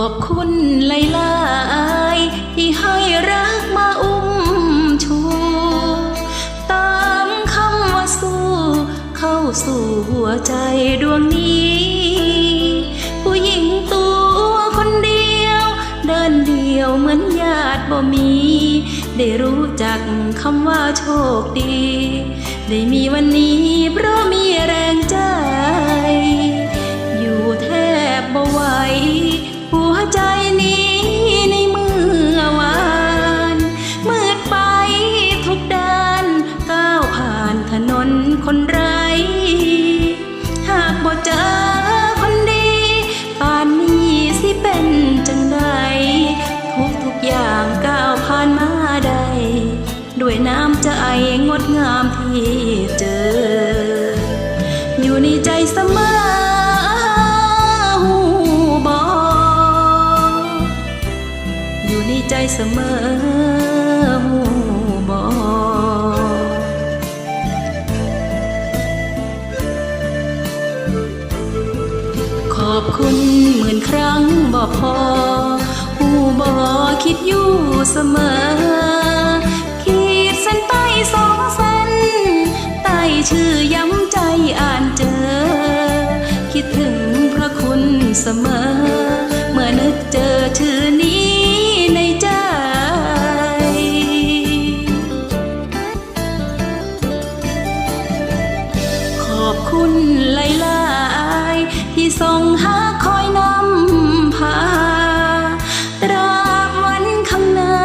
อบคุณไลลายที่ให้รักมาอุ้มชูตามคำว่าสู้ เข้าสู่หัวใจดวงนี้ ผู้หญิงตัวคนเดียว เดินเดียวเหมือนญาติบ่มี ได้รู้จักคำว่าโชคดี ได้มีวันนี้เพราะมีแรงใจ เจอ อยู่ในใจเสมอหูบออยู่ในใจเสมอหูบอขอบคุณหมื่นครั้งบ่พอผู้บ่คิดอยู่เสมอ เสมอ เมื่อนึกเจอชื่อนี้ในใจ ขอบคุณหลายๆที่ส่งหาคอยนำพาตราบวันข้างหน้า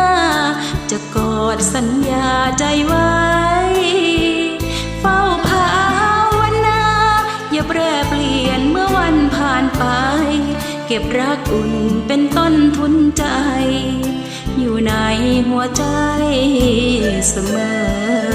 จะกอดสัญญาใจไว้เฝ้าภาวนาอย่าแปรเปลี่ยนเมื่อวันผ่านไป เก็บรักอุ่นเป็นต้นทุนใจ อยู่ในหัวใจเสมอ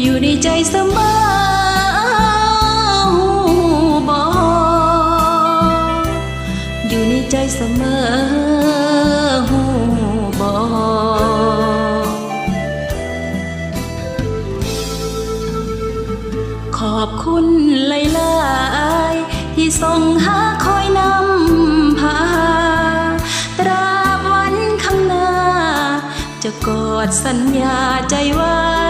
อยู่ในใจเสมอหูบออยู่ในใจเสมอหูบอขอบคุณหลายๆที่ส่งหาคอยนำพาตราบวันข้างหน้า จะกอดสัญญาใจว้เ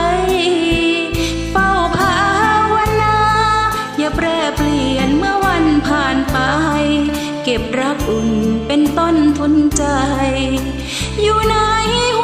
็บรักอุ่นเป็นต้นทุนใจ อยู่ในหัว